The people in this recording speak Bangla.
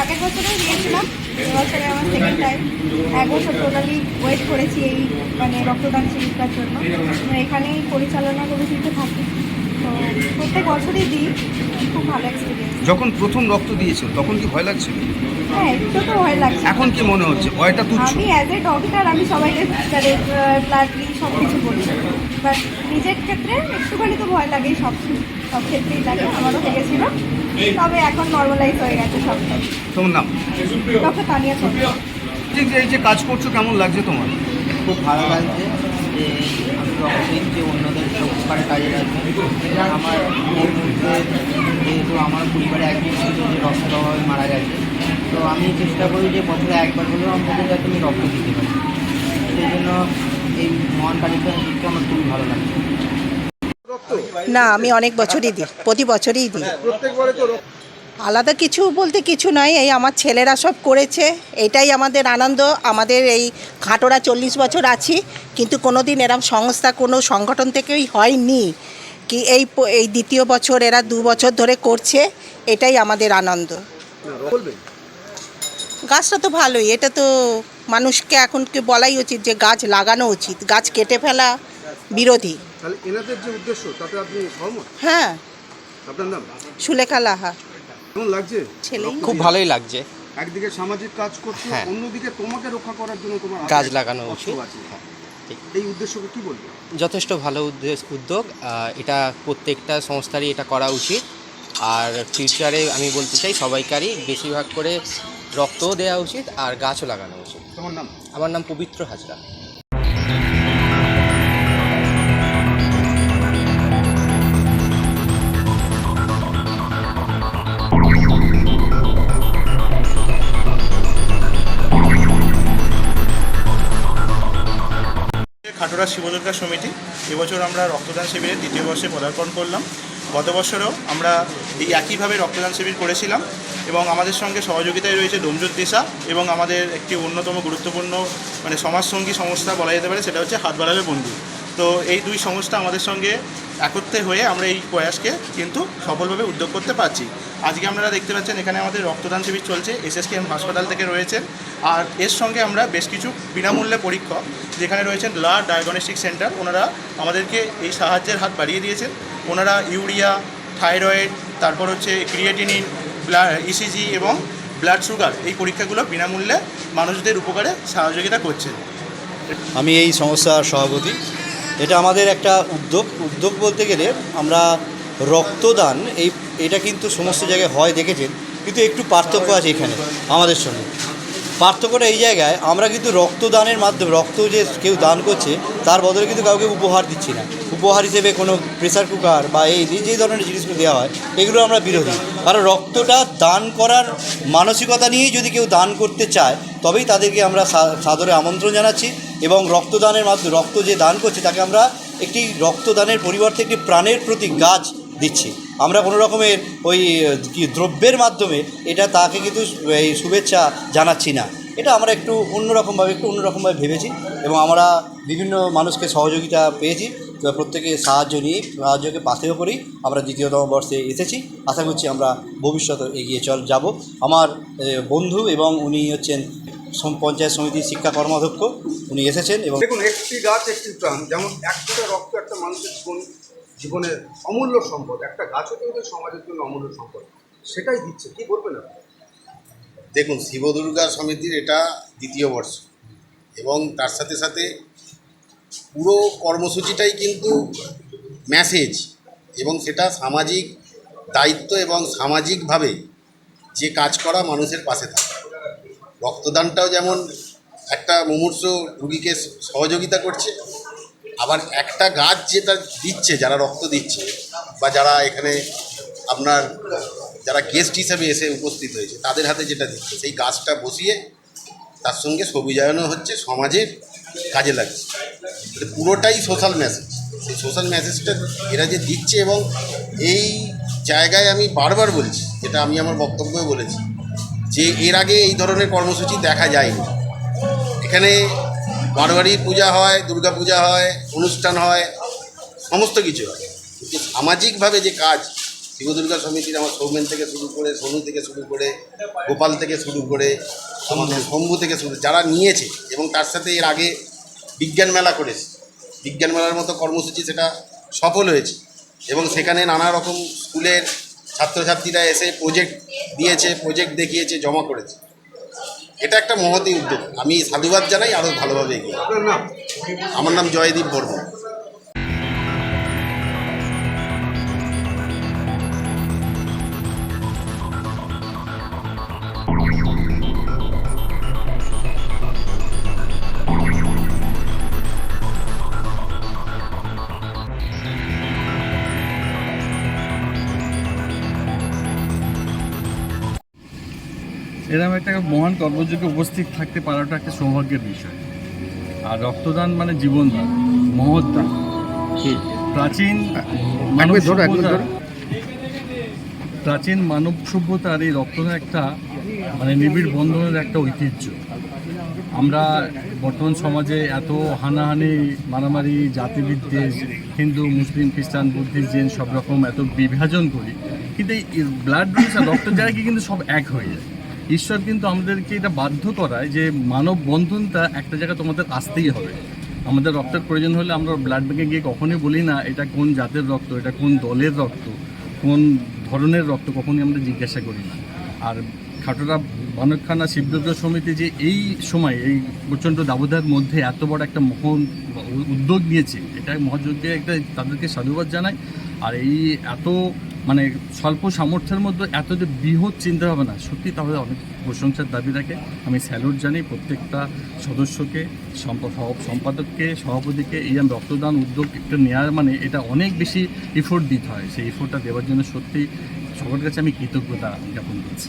আগের বছরেও দিয়েছিলাম বছরে আমার সেকেন্ড টাইম এক বছর টোটালি ওয়েট করেছি এই মানে রক্তদান শিবিরটার জন্য। এখানেই পরিচালনা কমিটিতে থাকি। তো প্রত্যেক বছরই দিই খুব ভালো এক্সপিরিয়েন্স যখন প্রথম রক্ত দিয়েছ তখন কি ভয় লাগছিল? হ্যাঁ একটু তো ভয় লাগছে এখন কি মনে হচ্ছে? ভয়টা তুচ্ছ? আমি অ্যাজ এ ডক্টর আমি সবাইকে ব্লাড দিই সব কিছু করি বাট নিজের ক্ষেত্রে একটুখানি তো ভয় লাগেই সব সব ক্ষেত্রেই লাগে আমারও লেগেছিল। তবে এখন নর্মালাইজ হয়ে গেছে সবটাই। তোমার নাম? ডক্টর তানিয়া এই যে- এই যে কাজ করছ কেমন লাগছে তোমার? খুব ভালো লাগছে। যে আমি রক্তহীন যে অন্যদের উপকারে কাজে লাগবে। আমার মধ্যে যেহেতু আমার পরিবারে একজন ছিল যে রক্তের অভাবে মারা গেছে তো আমি চেষ্টা করি যে বছরে একবার হলেও অন্তত যাতে আমি রক্ত দিতে পারি। সেই জন্য এই মহান কাজটা দিতে আমার খুবই ভালো লাগছে না আমি অনেক বছরই দিই প্রতি বছরই দিই। প্রত্যেকবারে তো রক্ত। আলাদা কিছু বলতে কিছু নয় এই আমার ছেলেরা সব করেছে এটাই আমাদের আনন্দ আমাদের এই খাটোরা চল্লিশ বছর আছি কিন্তু কোনো দিন এরম সংস্থা কোনো সংগঠন থেকেই হয়নি কি এই এই দ্বিতীয় বছর এরা দু বছর ধরে করছে এটাই আমাদের আনন্দ। গাছটা তো ভালোই এটা তো মানুষকে এখনকে বলাই উচিত যে গাছ লাগানো উচিত গাছ কেটে ফেলা বিরোধী। হ্যাঁ। আপনার নাম? সুলেখা লাহা। কেমন লাগছে? ছেলেই। খুব ভালোই লাগছে। একদিকে সামাজিক কাজ করছ হ্যাঁ। অন্যদিকে তোমাকে রক্ষা করার জন্য তোমার হাতে গাছ লাগানো উচিত। আছে। হ্যাঁ, ঠিক। এই উদ্দেশ্যকে কি বলবে? যথেষ্ট ভালো উদ্দেশ উদ্যোগ। আহ, এটা প্রত্যেকটা সংস্থারই এটা করা উচিত। আর ফিউচারে আমি বলতে চাই সবাইকারই বেশিরভাগ করে রক্তও দেওয়া উচিত আর গাছও লাগানো উচিত। তোমার নাম? আমার নাম পবিত্র হাজরা। খাটোরা শিবদুর্গা সমিতি, এবছর আমরা রক্তদান শিবিরে দ্বিতীয় বর্ষে পদার্পণ করলাম। গত বছরও আমরা এই একইভাবে রক্তদান শিবির করেছিলাম এবং আমাদের সঙ্গে সহযোগিতায় রয়েছে ডোমজুর দিশা এবং আমাদের একটি অন্যতম গুরুত্বপূর্ণ মানে সমাজসঙ্গী সংস্থা বলা যেতে পারে, সেটা হচ্ছে হাত বাড়াবে বন্ধু তো এই দুই সংস্থা আমাদের সঙ্গে একত্রে হয়ে আমরা এই প্রয়াসকে কিন্তু সফলভাবে উদ্যোগ করতে পারছি। আজকে আপনারা দেখতে পাচ্ছেন, এখানে আমাদের রক্তদান শিবির চলছে এসএসকেএম হাসপাতাল থেকে রয়েছেন। আর এর সঙ্গে আমরা বেশ কিছু বিনামূল্যে পরীক্ষক, যেখানে রয়েছেন ব্লাড ডায়াগনস্টিক সেন্টার, ওনারা আমাদেরকে এই সাহায্যের হাত বাড়িয়ে দিয়েছেন। ওনারা ইউরিয়া, থাইরয়েড, তারপর হচ্ছে ক্রিয়েটিনিন ইসিজি এবং ব্লাড সুগার, এই পরীক্ষাগুলো বিনামূল্যে মানুষদের উপকারে সহযোগিতা করছেন। আমি এই সংস্থার সভাপতি। এটা আমাদের একটা উদ্যোগ। উদ্যোগ বলতে গেলে আমরা রক্তদান, এই এটা কিন্তু সমস্ত জায়গায় হয়, দেখেছেন। কিন্তু একটু পার্থক্য আছে এখানে, আমাদের সঙ্গে। পার্থক্যটা এই জায়গায়, আমরা কিন্তু রক্তদানের মাধ্যমে, রক্ত যে কেউ দান করছে, তার বদলে কিন্তু কাউকে উপহার দিচ্ছি না। উপহার হিসেবে কোনো প্রেসার কুকার বা এই যে- ধরনের জিনিসগুলো দেওয়া হয়, এগুলো আমরা বিরোধী। কারণ রক্তটা দান করার মানসিকতা নিয়েই যদি কেউ দান করতে চায়, তবেই তাদেরকে আমরা সাদরে আমন্ত্রণ জানাচ্ছি এবং রক্তদানের মাধ্যমে, রক্ত যে দান করছে, তাকে আমরা একটি রক্তদানের পরিবর্তে একটি প্রাণের প্রতি গাছ দিচ্ছি। আমরা কোনো রকমের ওই, কি, দ্রব্যের মাধ্যমে এটা তাকে কিন্তু এই শুভেচ্ছা জানাচ্ছি না। এটা আমরা একটু অন্যরকমভাবে একটু অন্যরকমভাবে ভেবেছি এবং আমরা বিভিন্ন মানুষকে সহযোগিতা পেয়েছি, প্রত্যেকে সাহায্য নিয়ে, সাহায্যকে পাশেও করেই আমরা দ্বিতীয়তম বর্ষে এসেছি। আশা করছি আমরা ভবিষ্যতে এগিয়ে চল, যাব। আমার বন্ধু এবং উনি হচ্ছেন পঞ্চায়েত সমিতির শিক্ষা কর্মাধ্যক্ষ। উনি এসেছেন এবং দেখুন, একটি গাছ, একটি প্রাণ, যেমন এক ফোঁটা রক্ত একটা মানুষের জীবনের অমূল্য সম্পদ, একটা গাছও কিন্তু সমাজের জন্য অমূল্য সম্পদ। সেটাই দিচ্ছে, কি বলবেন আপনি? দেখুন, শিবদুর্গা সমিতির এটা দ্বিতীয় বর্ষ এবং তার সাথে সাথে পুরো কর্মসূচিটাই কিন্তু মেসেজ এবং সেটা সামাজিক দায়িত্ব এবং সামাজিকভাবে যে কাজ করা মানুষের পাশে থাকে। রক্তদানটাও যেমন একটা মুমূর্ষ রুগীকে সহযোগিতা করছে আবার একটা গাছ যেটা দিচ্ছে, যারা রক্ত দিচ্ছে, বা যারা এখানে আপনার, যারা গেস্ট হিসেবে এসে উপস্থিত হয়েছে, তাদের হাতে যেটা দিচ্ছে, সেই গাছটা বসিয়ে তার সঙ্গে সবুজায়নও হচ্ছে, সমাজের কাজে লাগছে। পুরোটাই সোশ্যাল মেসেজ সেই সোশ্যাল মেসেজটা এরা যে দিচ্ছে এবং এই জায়গায় আমি বারবার বলছি, যেটা আমি আমার বক্তব্যে বলেছি, যে এর আগে এই ধরনের কর্মসূচি দেখা যায়নি। এখানে বারবারই পূজা হয় দুর্গা পূজা হয়, অনুষ্ঠান হয়, সমস্ত কিছু হয়। কিন্তু সামাজিকভাবে যে কাজ, শিবদুর্গা সমিতির আমার সৌমেন থেকে শুরু করে, সোনু থেকে শুরু করে, গোপাল থেকে শুরু করে, আমাদের শম্ভু থেকে শুরু, যারা নিয়েছে, এবং তার সাথে এর আগে বিজ্ঞান মেলা করেছে বিজ্ঞান মেলার মতো কর্মসূচি সেটা সফল হয়েছে। এবং সেখানে নানা রকম স্কুলের ছাত্রছাত্রীরা এসে প্রজেক্ট দিয়েছে প্রজেক্ট দেখিয়েছে, জমা করেছে। এটা একটা মহতি উদ্যোগ। আমি সাধুবাদ জানাই আরও ভালোভাবে এগিয়ে আমার নাম জয়দীপ বর্মন। এরকম একটা মহান কর্মযোগে উপস্থিত থাকতে পারাটা একটা সৌভাগ্যের বিষয়। আর রক্তদান মানে জীবনদান মহৎ দান প্রাচীন মানব প্রাচীন মানব সভ্যতার এই রক্তদান একটা মানে নিবিড় বন্ধনের একটা ঐতিহ্য। আমরা বর্তমান সমাজে এত হানাহানি মারামারি জাতিবিদ্বেষ হিন্দু মুসলিম খ্রিস্টান বুদ্ধিস্ট জৈন সব রকম এত বিভাজন করি কিন্তু এই ব্লাড গ্রুপস আর রক্তের জায়গায় কিন্তু সব এক হয়ে যায়। ঈশ্বর কিন্তু আমাদেরকে এটা বাধ্য করায় যে মানব বন্ধনটা একটা জায়গায় তোমাদের আসতেই হবে। আমাদের রক্তের প্রয়োজন হলে আমরা ব্লাড ব্যাঙ্কে গিয়ে কখনোই বলি না, এটা কোন জাতের রক্ত, এটা কোন দলের রক্ত, কোন ধরনের রক্ত কখনোই আমরা জিজ্ঞাসা করি না। আর খাটোরা বানকখানা শিবদুর্গ সমিতি যে এই সময়, এই প্রচণ্ড দাবদাহের মধ্যে এত বড় একটা মহান উদ্যোগ নিয়েছে, এটা মহাযজ্ঞে একটা তাদেরকে সাধুবাদ জানাই। আর এই এত মানে স্বল্প সামর্থ্যের মধ্যে এত যে বৃহৎ চিন্তা ভাবনা সত্যি তাহলে অনেক প্রশংসার দাবি রাখে। আমি স্যালুট জানি প্রত্যেকটা সদস্যকে সম্প- সম্পাদককে, সভাপতিকে, এই রক্তদান উদ্যোগ একটা নেওয়ার মানে এটা অনেক বেশি এফোর্ট দিতে হয়। সেই এফোর্টটা দেওয়ার জন্য সত্যি সবার কাছে আমি কৃতজ্ঞতা জ্ঞাপন করছি।